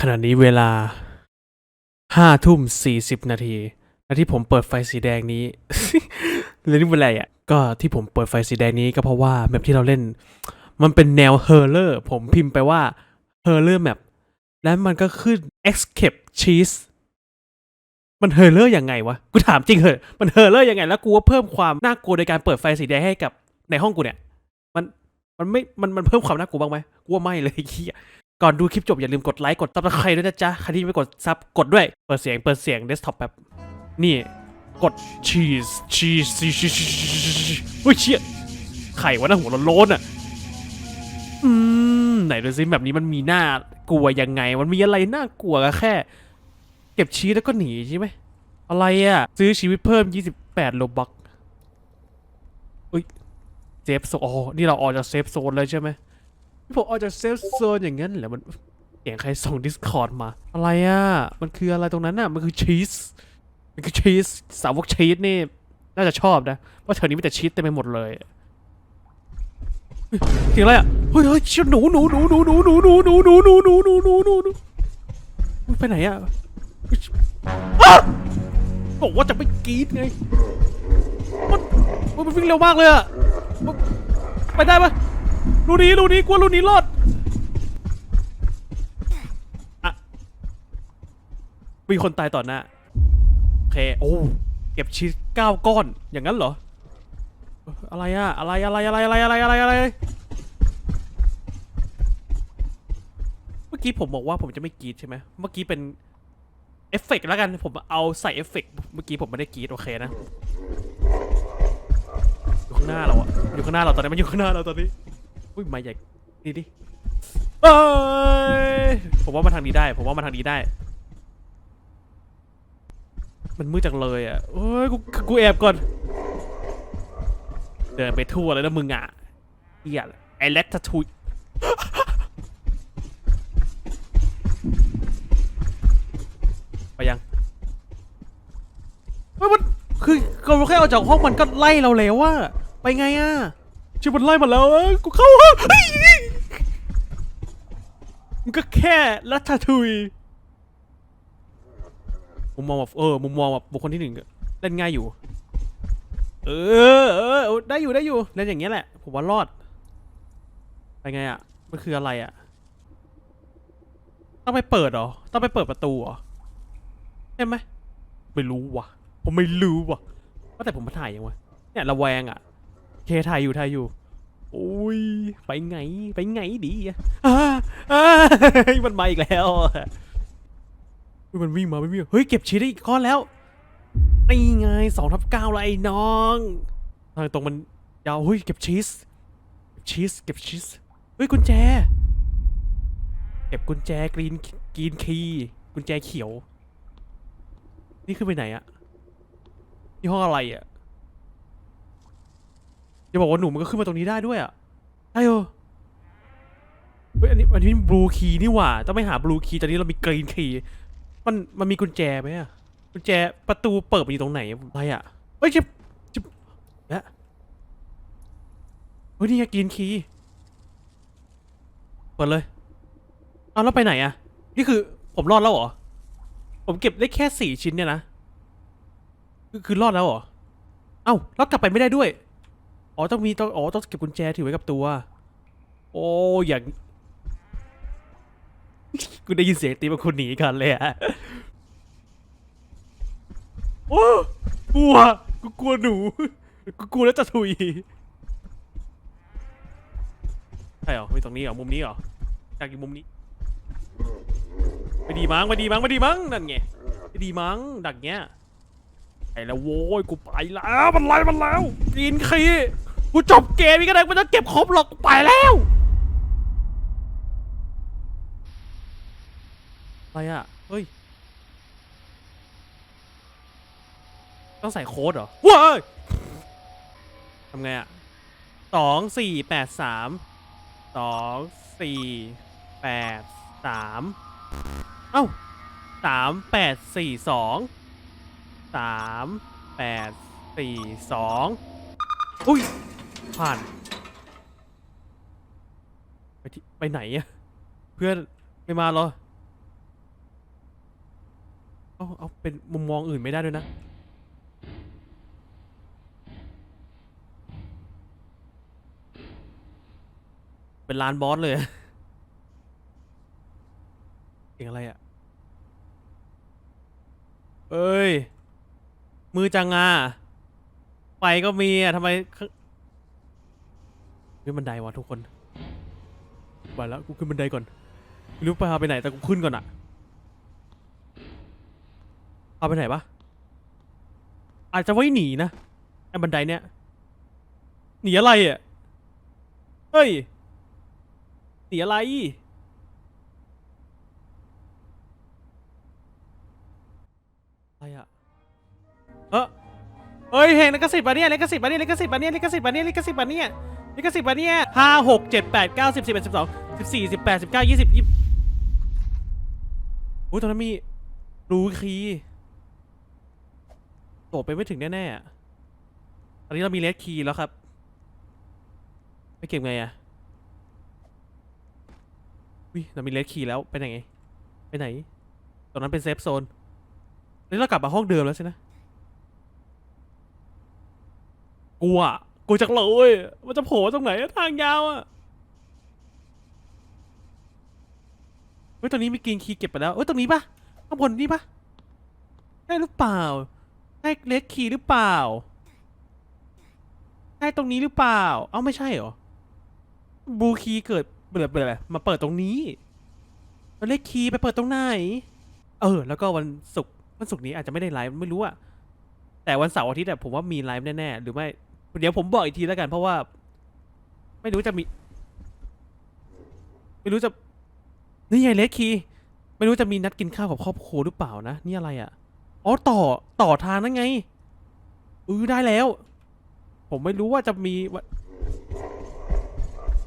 ขณะนี้เวลาห้าทุ่มสี่สิบนาที และที่ผมเปิดไฟสีแดงนี้ เรื่องนี้เป็นไรอะ ก็ที่ผมเปิดไฟสีแดงนี้ก็เพราะว่าแมปที่เราเล่น มันเป็นแนวเฮอร์เลอร์ผมพิมพ์ไปว่าเฮอร์เลอร์แมปแล้วมันก็ขึ้น escape cheese มันเฮอร์เลอร์ยังไงวะ กูถามจริงเหอะมันเฮอร์เลอร์ยังไง แล้วกูว่าเพิ่มความน่ากลัวโดยการเปิดไฟสีแดงให้กับในห้องกูเนี่ย มันมันไม่ มันมันเพิ่มความน่ากลัวบ้างไหมกูว่าไม่เลยเหี้ย ก่อนดูคลิปจบอย่าลืมกดไลค์กดซับสไครต์ด้วยนะจ๊ะ ใครที่ไม่กดซับกดด้วย เปิดเสียงเปิดเสียงเดสก์ท็อปแบบนี่กดชีสชีสชีสชีสชีสเฮ้ยเชี่ยไข่วะนะหัวโล้นอะอืมไหนดูซิแบบนี้มันมีหน้ากลัวยังไง มันมีอะไรน่ากลัวแค่ เก็บชีสแล้วก็หนีใช่ไหมอะไรอะ ซื้อชีวิตเพิ่ม 28โลบักอุ้ยเซฟโซนอ๋อนี่เราออกจากเซฟโซนเลยใช่ไหม ผมออกจากเซฟโซนอย่างนั้นเหรอมันเสียงใครส่ง Discord มา อะไรอะ มันคืออะไรตรงนั้นอะ มันคือชีส มันคือชีส สาวกชีสนี่ น่าจะชอบนะ เพราะแถวนี้มีแต่ชีสเต็มไปหมดเลยเสียงอะไรอะ เฮ้ยเฮ้ยหนูหนูหนูหนูหนูหนูหนูหนูหนูหนูหนูหนูหนูหนูหนูไปไหนอะเฮ้ยอ๊ะบอกว่าจะไม่กรีดไง มันมันวิ่งเร็วมากเลยอะ ไปได้ปะ รูนี้รูนี้กลัวรูนี้รอดอะมีคนตายต่อหน้าโอเคโอ้เก็บชีสเก้าก้อน อย่างนั้นเหรอ อะไรอะอะไรอะไรอะไรอะไรอะไรอะไรอะไร เมื่อกี้ผมบอกว่าผมจะไม่กรีดใช่ไหมเมื่อกี้เป็นเอฟเฟกต์แล้วกัน ผมเอาใส่เอฟเฟกต์เมื่อกี้ผมไม่ได้กรีดโอเคนะอยู่ข้างหน้าเราอะอยู่ข้างหน้าเราตอนนี้มันอยู่ข้างหน้าเราตอนนี้ อุ้ยมาใหญ่นี่ดิเอ้ยผมว่ามาทางนี้ได้ ผมว่ามาทางนี้ได้ มันมืดจังเลยอะเอ้ยกูกูแอบก่อน เดินไปทั่วเลยนะมึงอะเฮียไอเล็กททุยไปยังเฮ้ยมันคือเราแค่ออกจากห้องมันก็ไล่เราแล้วว่าไปไงอะ ชิมันไล่มาแล้วกูเข้าห้องเฮ้ยมันก็แค่ลัทธาทุยมุมมองแบบเออมุมมองแบบบุคคลที่หนึ่งเล่นง่ายอยู่ เออเออได้อยู่ได้อยู่เล่นอย่างเงี้ยแหละ ผมว่ารอดไปไงอะมันคืออะไรอะต้องไปเปิดเหรอต้องไปเปิดประตูเหรอใช่ไหมไม่รู้ว่ะ ผมไม่รู้ว่ะว่าแต่ผมมาถ่ายยังวะเนี่ยระแวงอะ เคถ่ายอยู่ถ่ายอยู่โอ้ยไปไงไปไงดีอะอ่าอ่ามันมาอีกแล้วมันวิ่งมาไม่วิ่งเฮ้ยเก็บชีสได้อีกก้อนแล้วนี่ไงสองทับเก้าแล้วไอ้น้องทางตรงมันยาวเฮ้ยเก็บชีสชีสเก็บชีสเฮ้ยกุญแจ เก็บกุญแจกรีนกรีนคีย์กุญแจเขียว นี่ขึ้นไปไหนอะนี่ห้องอะไรอะ อย่าบอกว่าหนูมันก็ขึ้นมาตรงนี้ได้ด้วยอะใช่เหรอเฮ้ยอันนี้อันนี้บลูคีนี่หว่า ต้องไปหาบลูคีตอนนี้เรามีกรีนคีมันมันมีกุญแจไหมอะกุญแจประตูเปิดมันอยู่ตรงไหนอะไรอะเฮ้ยจิบจิบแล้วเฮ้ยนี่ไงกรีนคีเปิดเลยเอาแล้วไปไหนอะ นี่คือผมรอดแล้วเหรอ ผมเก็บได้แค่สี่ชิ้นเนี่ยนะคือคือรอดแล้วเหรอเอ้าแล้วกลับไปไม่ได้ด้วย อ๋อต้องมีต้องอ๋อต้องเก็บกุญแจถือไว้กับตัว โอ้อย่างกูได้ยินเสียงตีมาคุณหนีกันเลยอะโอ้กลัวกูกลัวหนูกูกลัวแล้วจะถุยใช่เหรอมีตรงนี้เหรอมุมนี้เหรอจากอยู่มุมนี้ไม่ดีมั้งไม่ดีมั้งไม่ดีมั้งนั่นไงไม่ดีมั้งดักเงี้ยไปแล้วโว้ยกูไปแล้วมันไล่มันแล้วกินขี้ กูจบเกมนี้ก็ได้ไม่ต้องเก็บครบหรอกไปแล้วอะไรอะเฮ้ยต้องใส่โค้ดเหรอว้ายทำไงอะสองสี่แปดสามสองสี่แปดสามเอ้าสามแปดสี่สองสามแปดสี่สองอุ้ย ผ่าน ไปที่ไปไหนอะเพื่อนไม่มาเหรอ เอาเอาเป็นมุมมองอื่นไม่ได้ด้วยนะ เป็นลานบอสเลยเสียงอะไรอะเอ้ย มือจังงาไฟก็มีอะทำไมข้าง ขึ้นบันไดวะทุกคนไปแล้วกูขึ้นบันไดก่อนไม่รู้ไปพาไปไหนแต่กูขึ้นก่อนอะพาไปไหนปะอาจจะไว้หนีนะไอ้บันไดเนี้ยหนีอะไรอะเฮ้ยหนีอะไรอะไรอะเออเอ้ยเพลงลิขสิทธิ์ปะเนี่ยลิขสิทธิ์ปะเนี่ยลิขสิทธิ์ปะเนี่ยลิขสิทธิ์ปะเนี่ยลิขสิทธิ์ปะเนี่ย ลิขสิทธิ์ปะเนี่ยห้าหกเจ็ดแปดเก้าสิบสิบเอ็ดสิบสองสิบสี่สิบแปดสิบเก้ายี่สิบยี่สิบอุ้ยตอนนั้นมีรูคีย์โตไปไม่ถึงแน่ๆอะตอนนี้เรามีเลสคีย์แล้วครับ ไปเก็บไงอะวิเรามีเลสคีย์แล้วไปไหนไปไหนตรงนั้นเป็นเซฟโซนนี่เรากลับมาห้องเดิมแล้วใช่ไหมกลัวอะ กลัวจังเลยมันจะโผล่ตรงไหนอะทางยาวอะเฮ้ยตรงนี้มีกรีนคีย์เก็บไปแล้วเอ้ยตรงนี้ปะข้างบนนี่ปะใช่หรือเปล่าใช่เลดคีย์หรือเปล่าใช่ตรงนี้หรือเปล่า เอ้าไม่ใช่เหรอบูคีย์เกิดเปิดเปิดอะไรมาเปิดตรงนี้แล้วเลขคีย์ไปเปิดตรงไหน เออ แล้วก็วันศุกร์วันศุกร์นี้อาจจะไม่ได้ไลฟ์ไม่รู้อะแต่วันเสาร์อาทิตย์อะผมว่ามีไลฟ์แน่ๆหรือไม่ เดี๋ยวผมบอกอีกทีแล้วกันเพราะว่า ไม่รู้จะมี ไม่รู้จะ นี่ไงเลสคีไม่รู้จะมีนัดกินข้าวกับครอบครัวหรือเปล่านะ นี่อะไรอะอ๋อต่อต่อทางนั่นไงอือได้แล้ว ผมไม่รู้ว่าจะมีวัน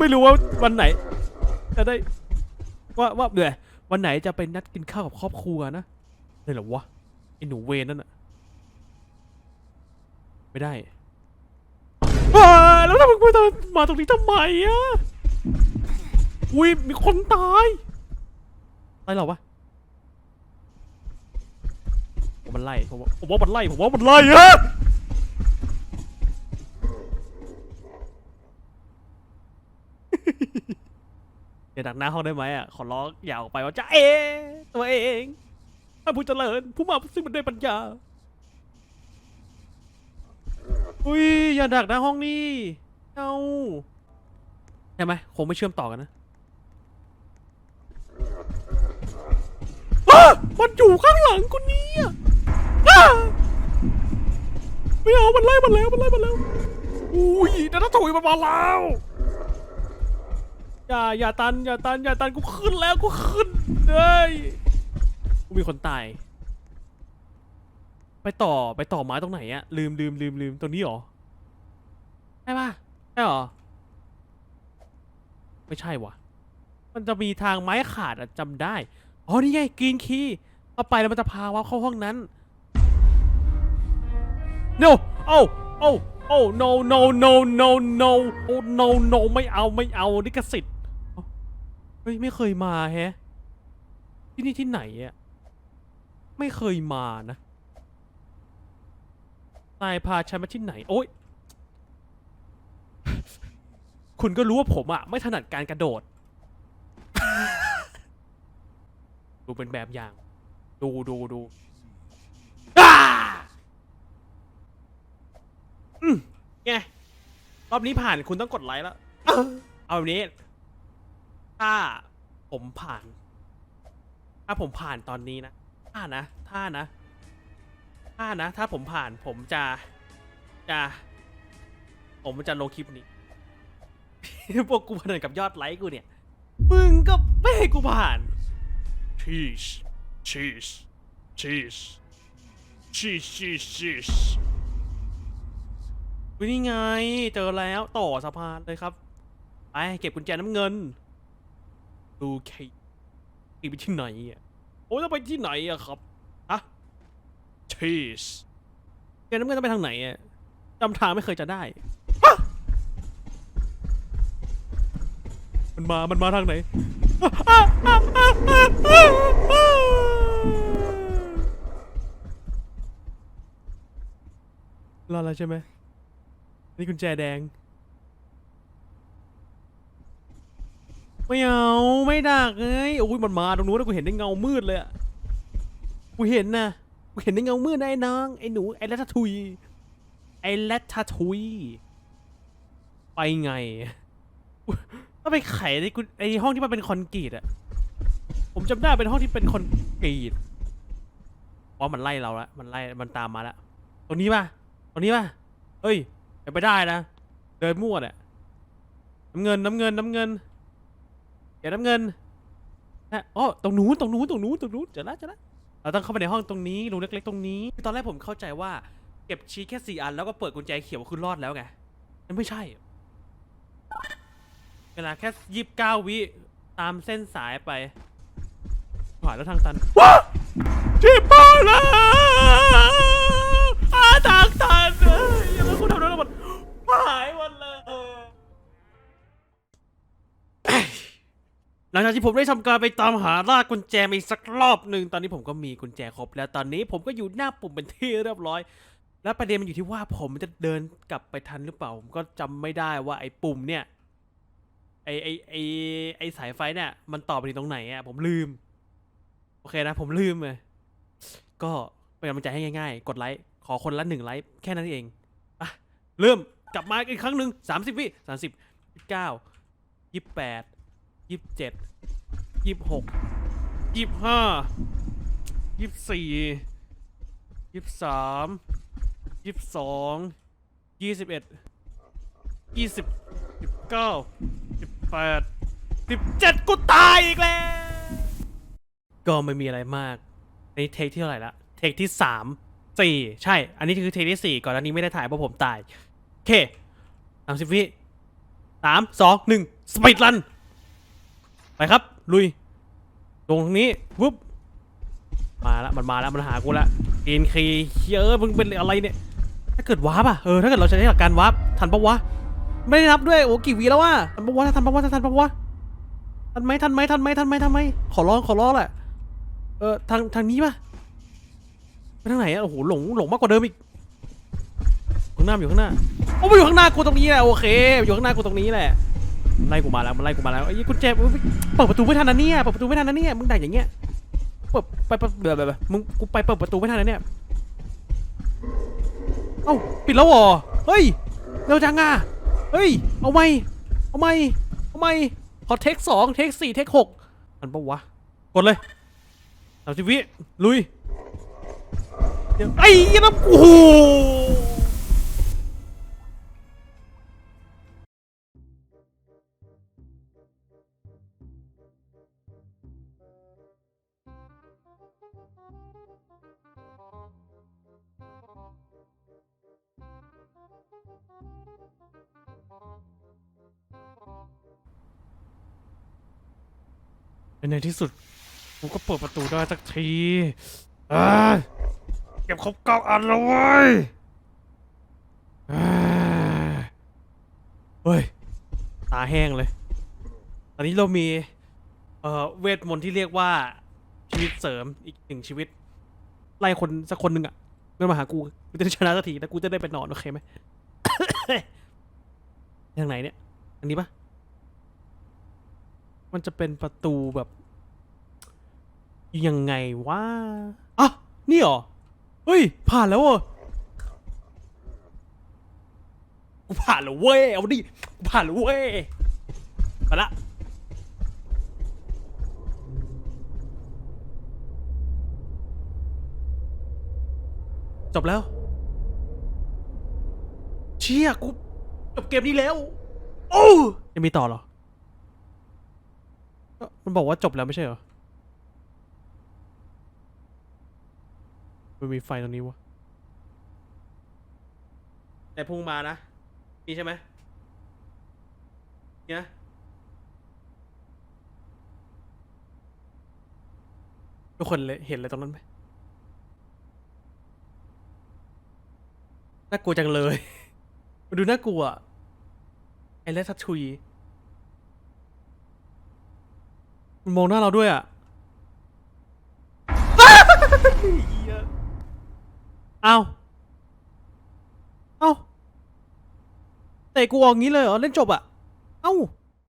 ไม่รู้ว่าวันไหน จะได้ ว่าว่าเดี๋ยววันไหนจะไปนัดกินข้าวกับครอบครัวนะเลยเหรอวะไอหนูเวนนั่นอะไม่ได้ ว้าแล้วทำไมกูจะมาตรงนี้ทำไมอะอุ้ยมีคนตายตายเหรอวะผมมันไล่ผมว่าผมว่ามันไล่ผมว่ามันไล่อะเดี๋ยวดักหน้าห้องได้ไหมอะขอร้องอย่าออกไปว่าจะเอตัวเองท่าผู้เจริญผู้มาซึ่งมันได้ปัญญา อุ้ยอย่าดักหน้าห้องนี่เอาใช่ไหมคงไม่เชื่อมต่อกันนะอ้ามันอยู่ข้างหลังคนนี้อะอ้าไม่เอามันไล่มันแล้วมันไล่มันแล้วอุ้ยเดี๋ยวถ้าถุยมันมาแล้วอย่าอย่าตันอย่าตันอย่าตันกูขึ้นแล้วกูขึ้นเลยกูมีคนตาย ไปต่อไปต่อไม้ตรงไหนอะลืมลืมลืมลืมตรงนี้เหรอใช่ปะใช่เหรอไม่ใช่วะมันจะมีทางไม้ขาดอะจำได้อ๋อนี่ไงกรีนคีย์เข้าไปแล้วมันจะพาว่าเข้าห้องนั้น no โอ้โอ้โอ้ no no no no no โอ้ no no ไม่เอาไม่เอาลิขสิทธิ์เฮ้ยไม่เคยมาแฮะที่นี่ที่ไหนอะไม่เคยมานะ นายพาฉันมาที่ไหน โอ๊ย คุณก็รู้ว่าผมอะไม่ถนัดการกระโดด ดูเป็นแบบอย่าง ดูดูดูอ้าอืมไงรอบนี้ผ่านคุณต้องกดไลค์แล้ว เอาแบบนี้ ถ้าผมผ่าน ถ้าผมผ่านตอนนี้นะ ถ้านะ ถ้านะ ถ้านะ ถ้าผมผ่านผมจะ จะ ผมจะลงคลิปนี้ พวกกูพนันกับยอดไลค์กูเนี่ย มึงก็ไม่ให้กูผ่าน cheese cheese cheese cheese cheese cheese อุ๊ยนี่ไง เจอแล้วต่อสะพานเลยครับ ไปเก็บกุญแจน้ำเงิน ดูเคอีไปที่ไหนอะ โอ้ยต้องไปที่ไหนอะครับ พีชแกน้ำเงินต้องไปทางไหนอะจำทางไม่เคยจะได้ มันมา มันมาทางไหน รอแล้วใช่ไหม นี่กุญแจแดง ไม่เอา ไม่ดักเลยโอ้ยมันมาตรงนู้นแล้วกูเห็นได้เงามืดเลยอะกูเห็นนะ เห็นได้เงามืดนะไอ้น้องไอ้หนูไอ้แรตทุย ไอ้แรตทุย ไปไงต้องไปไขในกูไอ้ห้องที่มันเป็นคอนกรีตอะผมจำได้เป็นห้องที่เป็นคอนกรีตว่ามันไล่เราละมันไล่มันตามมาละตรงนี้ป่ะตรงนี้ป่ะเฮ้ยไปไปได้นะเดินมั่วเนี่ยน้ำเงินน้ำเงินน้ำเงินอย่าน้ำเงินนะอ๋อตรงนู้นตรงนู้นตรงนู้นตรงนู้นเจอและเจอและ เราต้องเข้าไปในห้องตรงนี้รูเล็กๆตรงนี้คือตอนแรกผมเข้าใจว่า เก็บชี้แค่สี่อันแล้วก็เปิดกุญแจเขียวคือรอดแล้วไงมันไม่ใช่ เวลาแค่ยี่สิบเก้าวิตามเส้นสายไปผ่านแล้วทางตันว้าชิบบ้าแล้วอาทางตันเอ้ยยังไม่คุณทำแล้วหมดหายหมดเลย หลังจากที่ผมได้ทำการไปตามหาล่ากุญแจมาอีกสักรอบหนึ่งตอนนี้ผมก็มีกุญแจครบแล้วตอนนี้ผมก็อยู่หน้าปุ่มเป็นที่เรียบร้อย แล้วประเด็นมันอยู่ที่ว่าผมจะเดินกลับไปทันหรือเปล่า ผมก็จำไม่ได้ว่าไอ้ปุ่มเนี่ยไอ้ไอ้ไอ้ไอ้สายไฟเนี่ยมันต่อไปที่ตรงไหนอะผมลืม โอเคนะ ผมลืมเลยก็เป็นกำลังใจให้ง่ายๆ กดไลค์ขอคนละหนึ่งไลค์แค่นั้นเองอะเริ่มกลับมาอีกครั้งหนึ่งสามสิบวิสามสิบยี่สิบเก้ายี่สิบแปด ยี่สิบเจ็ดยี่สิบหกยี่สิบห้ายี่สิบสี่ยี่สิบสามยี่สิบสองยี่สิบเอ็ดยี่สิบสิบเก้าสิบแปดสิบเจ็ดกูตายอีกแล้ว ก็ไม่มีอะไรมากในเทคที่เท่าไหร่ละ เทคที่สามสี่ใช่ อันนี้คือเทคที่สี่ก่อนอันนี้ไม่ได้ถ่ายเพราะผมตาย โอเคสามสิบวิสามสองหนึ่งสปีดรัน ไปครับ ลุย ตรงนี้วุ๊บมาแล้วมันมาแล้วมันหากูละกินคีเยอะมึงเป็นอะไรเนี่ย ถ้าเกิดวาร์ปอะเออถ้าเกิดเราใช้หลักการวาร์ปทันปะวะ ไม่ได้นับด้วยโอ้กี่วีแล้ววะทันปะวะทันปะวะทันปะวะทันไหมทันไหมทันไหมทันไหมทันไหมขอร้องขอร้องแหละเออทางทางนี้ปะไปทางไหนอะโอ้โหหลงหลงมากกว่าเดิมอีกข้างหน้าอยู่ข้างหน้าโอ้มันอยู่ข้างหน้ากูตรงนี้แหละโอเคอยู่ข้างหน้ากูตรงนี้แหละ ไล่กูมาแล้วมันไล่กูมาแล้วไอ้ยกุญแจอุ๊ยเปิดประตูไม่ทันนะเนี่ยเปิดประตูไม่ทันนะเนี่ยมึงด่าอย่างเงี้ยเปิดไปไปแบบแบบมึงกูไปเปิดประตูไม่ทันนะเนี่ยเอ้าปิดแล้วเหรอเฮ้ยเร็วจังอะเฮ้ยเอาไหมเอาไหมเอาไหมขอเทคสองเทคสี่เทคหกมันปะวะกดเลยสามสิบวิลุยเดี๋ยวไอ้เหี้ยนะโอ้โห ในที่สุดกูก็เปิดประตูได้สักทีเอ้ยเก็บครบเก้าอันแล้วเว้ยเอ้ยเฮ้ย ตาแห้งเลย ตอนนี้เรามี เอ่อ เวทมนต์ที่เรียกว่า ชีวิตเสริมอีกหนึ่งชีวิต ไล่คนสักคนหนึ่งอะเดินมาหากู กูจะได้ชนะสักทีแล้วกูจะได้ไปนอน โอเคไหม ทางไหนเนี่ย อันนี้ปะ มันจะเป็นประตูแบบ ยังไงวะอะนี่เหรอ เฮ้ย ผ่านแล้วเหรอกูผ่านแล้วเว้ย เอาดิกูผ่านแล้วเว้ยมาละจบแล้ว เชี่ยกูจบเกมนี้แล้ว โอ้ยังมีต่อเหรอ มันบอกว่าจบแล้วไม่ใช่เหรอมันมีไฟตรงนี้วะแต่พุ่งมานะนี่ใช่ไหมเนี่นะทุกคนเลยเห็นอะไรตรงนั้นไหมน่ากลัวจังเลย มันดูน่ากลัวอะไอ้เลสทุย มองหน้าเราด้วยอะเอาเอาแต่กูออกงี้เลยเหรอ เล่นจบอะ เอ้า